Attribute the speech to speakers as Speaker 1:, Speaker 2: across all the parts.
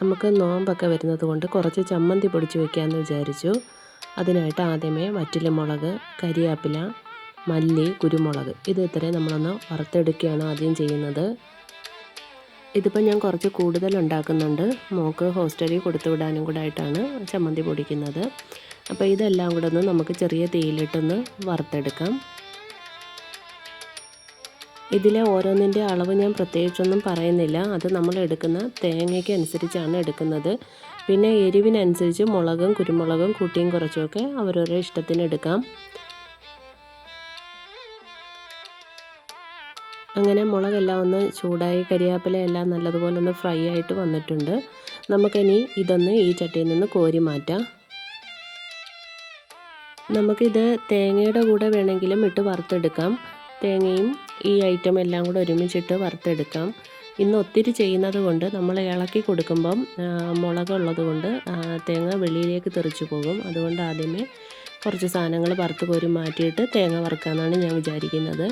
Speaker 1: നമുക്ക് നോമ്പൊക്കെ വരുന്നത് കൊണ്ട് കുറച്ച് ചമ്മന്തി പൊടിച്ച് വെക്കാമെന്ന് വിചാരിച്ചു. അതിനായിട്ട് ആദ്യമേ വറ്റൽമുളക് കരിയാപ്പില മല്ലി കുരുമുളക്. ഇത് ഇത്രയും നമ്മളൊന്ന് വറുത്തെടുക്കുകയാണ് ആദ്യം ചെയ്യുന്നത്. ഇതിപ്പോൾ ഞാൻ കുറച്ച് കൂടുതൽ ഉണ്ടാക്കുന്നുണ്ട്. മോക്ക് ഹോസ്റ്റലിൽ കൊടുത്തു വിടാനും കൂടെ ആയിട്ടാണ് ചമ്മന്തി പൊടിക്കുന്നത്. അപ്പോൾ ഇതെല്ലാം കൂടെ ഒന്ന് നമുക്ക് ചെറിയ തീയിലിട്ടൊന്ന് വറുത്തെടുക്കാം. ഇതിലെ ഓരോന്നിന്റെ അളവ് ഞാൻ പ്രത്യേകിച്ചൊന്നും പറയുന്നില്ല. അത് നമ്മൾ എടുക്കുന്ന തേങ്ങയ്ക്ക് അനുസരിച്ചാണ് എടുക്കുന്നത്. പിന്നെ എരിവിനനുസരിച്ച് മുളകും കുരുമുളകും കൂട്ടിയും കുറച്ചുമൊക്കെ അവരവരുടെ ഇഷ്ടത്തിന് എടുക്കാം. അങ്ങനെ മുളകെല്ലാം ഒന്ന് ചൂടായി കരിയാപ്പില എല്ലാം നല്ലതുപോലെ ഒന്ന് ഫ്രൈ ആയിട്ട് വന്നിട്ടുണ്ട്. നമുക്കിനി ഇതൊന്ന് ഈ ചട്ടിയിൽ നിന്ന് കോരി മാറ്റാം. നമുക്കിത് തേങ്ങയുടെ കൂടെ വേണമെങ്കിലും ഇട്ട് വറുത്തെടുക്കാം. തേങ്ങയും ഈ ഐറ്റം എല്ലാം കൂടെ ഒരുമിച്ചിട്ട് വറുത്തെടുക്കാം. ഇന്ന് ഒത്തിരി ചെയ്യുന്നത് കൊണ്ട് നമ്മൾ ഇളക്കി കൊടുക്കുമ്പം മുളകുള്ളത് കൊണ്ട് തേങ്ങ വെളിയിലേക്ക് തെറിച്ചു പോകും. അതുകൊണ്ട് ആദ്യമേ കുറച്ച് സാധനങ്ങൾ വറുത്ത് കോരി മാറ്റിയിട്ട് തേങ്ങ വറുക്കാമെന്നാണ് ഞാൻ വിചാരിക്കുന്നത്.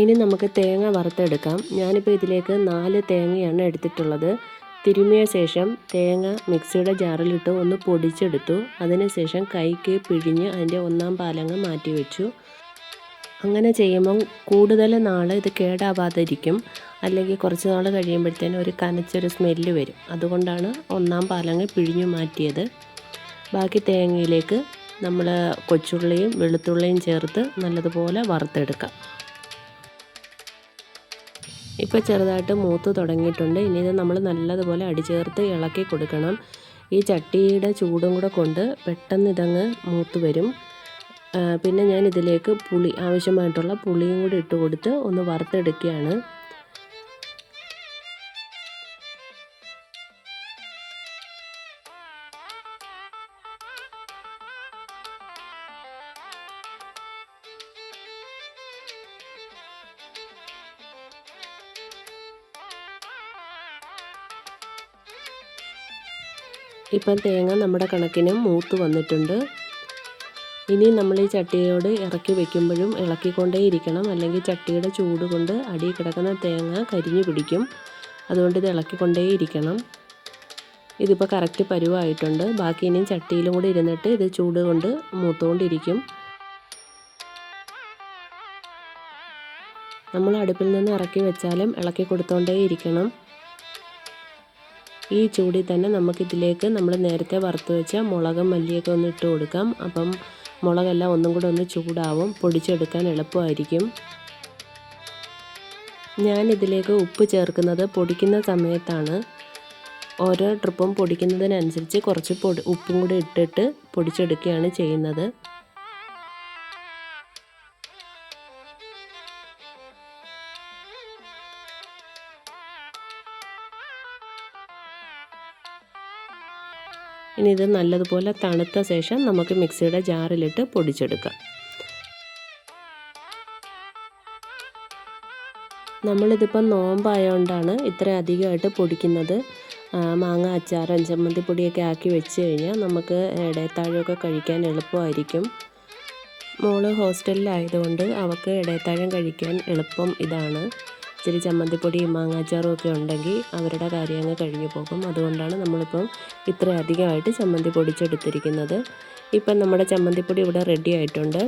Speaker 1: ഇനി നമുക്ക് തേങ്ങ വറുത്തെടുക്കാം. ഞാനിപ്പോൾ ഇതിലേക്ക് നാല് തേങ്ങയാണ് എടുത്തിട്ടുള്ളത്. തിരുമിയ ശേഷം തേങ്ങ മിക്സിയുടെ ജാറിലിട്ട് ഒന്ന് പൊടിച്ചെടുത്തു. അതിനുശേഷം കൈക്ക് പിഴിഞ്ഞ് അതിന്റെ ഒന്നാം പാലങ്ങ് മാറ്റി വെച്ചു അങ്ങനെ ചെയ്യുമ്പം കൂടുതൽ നാൾ ഇത് കേടാവാതിരിക്കും. അല്ലെങ്കിൽ കുറച്ച് നാൾ കഴിയുമ്പോഴത്തേനും ഒരു കനച്ചൊരു സ്മെല്ല് വരും. അതുകൊണ്ടാണ് ഒന്നാം പാലങ്ങ് പിഴിഞ്ഞു മാറ്റിയത്. ബാക്കി തേങ്ങയിലേക്ക് നമ്മൾ കൊച്ചുള്ളിയും വെളുത്തുള്ളിയും ചേർത്ത് നല്ലതുപോലെ വറുത്തെടുക്കാം. ഇപ്പോൾ ചെറുതായിട്ട് മൂത്ത് തുടങ്ങിയിട്ടുണ്ട്. ഇനി ഇത് നമ്മൾ നല്ലതുപോലെ അടിചേർത്ത് ഇളക്കി കൊടുക്കണം. ഈ ചട്ടിയുടെ ചൂടും കൂടെ കൊണ്ട് പെട്ടെന്ന് ഇതങ്ങ് മൂത്ത് വരും. പിന്നെ ഞാൻ ഇതിലേക്ക് പുളി ആവശ്യമായിട്ടുള്ള പുളിയും കൂടി ഇട്ട് കൊടുത്ത് ഒന്ന് വറുത്തെടുക്കുകയാണ്. ഇപ്പം തേങ്ങ നമ്മുടെ കണക്കിന് മൂത്ത് വന്നിട്ടുണ്ട്. ഇനി നമ്മൾ ഈ ചട്ടിയോട് ഇറക്കി വെക്കുമ്പോഴും ഇളക്കിക്കൊണ്ടേ ഇരിക്കണം. അല്ലെങ്കിൽ ചട്ടിയുടെ ചൂട് കൊണ്ട് അടി കിടക്കുന്ന തേങ്ങ കരിഞ്ഞു പിടിക്കും. അതുകൊണ്ട് ഇത് ഇളക്കിക്കൊണ്ടേ ഇരിക്കണം. ഇതിപ്പോൾ കറക്റ്റ് പരുവായിട്ടുണ്ട്. ബാക്കി ഇനിയും ചട്ടിയിലും കൂടി ഇരുന്നിട്ട് ഇത് ചൂട് കൊണ്ട് മൂത്തുകൊണ്ടിരിക്കും നമ്മൾ അടുപ്പിൽ നിന്ന് ഇറക്കി വെച്ചാലും ഇളക്കി കൊടുത്തോണ്ടേ ഇരിക്കണം. ഈ ചൂടിൽ തന്നെ നമുക്കിതിലേക്ക് നമ്മൾ നേരത്തെ വറുത്ത് വെച്ച മുളകും മല്ലിയൊക്കെ ഒന്ന് ഇട്ട് കൊടുക്കാം. അപ്പം മുളകെല്ലാം ഒന്നും കൂടെ ഒന്ന് ചൂടാവും. പൊടിച്ചെടുക്കാൻ എളുപ്പമായിരിക്കും. ഞാനിതിലേക്ക് ഉപ്പ് ചേർക്കുന്നത് പൊടിക്കുന്ന സമയത്താണ്. ഓരോ ട്രിപ്പും പൊടിക്കുന്നതിനനുസരിച്ച് കുറച്ച് പൊടി ഉപ്പും കൂടി ഇട്ടിട്ട് പൊടിച്ചെടുക്കുകയാണ് ചെയ്യുന്നത്. ഇനി ഇത് നല്ലതുപോലെ തണുത്ത ശേഷം നമുക്ക് മിക്സിയുടെ ജാറിലിട്ട് പൊടിച്ചെടുക്കാം. നമ്മളിതിപ്പം നോമ്പായതുകൊണ്ടാണ് ഇത്ര അധികമായിട്ട് പൊടിക്കുന്നത്. മാങ്ങ അച്ചാർ അഞ്ചമ്മന്തി പൊടിയൊക്കെ ആക്കി വെച്ച് കഴിഞ്ഞാൽ നമുക്ക് ഇടയത്താഴമൊക്കെ കഴിക്കാൻ എളുപ്പമായിരിക്കും. മോൾ ഹോസ്റ്റലിലായതുകൊണ്ട് അവൾക്ക് ഇടയത്താഴം കഴിക്കാൻ എളുപ്പം ഇതാണ്. ഇച്ചിരി ചമ്മന്തിപ്പൊടിയും മാങ്ങാച്ചാറും ഒക്കെ ഉണ്ടെങ്കിൽ അവരുടെ കാര്യം അങ്ങ് കഴിഞ്ഞു പോകും. അതുകൊണ്ടാണ് നമ്മളിപ്പം ഇത്രയധികമായിട്ട് ചമ്മന്തി പൊടിച്ചെടുത്തിരിക്കുന്നത്. ഇപ്പം നമ്മുടെ ചമ്മന്തിപ്പൊടി ഇവിടെ റെഡി ആയിട്ടുണ്ട്.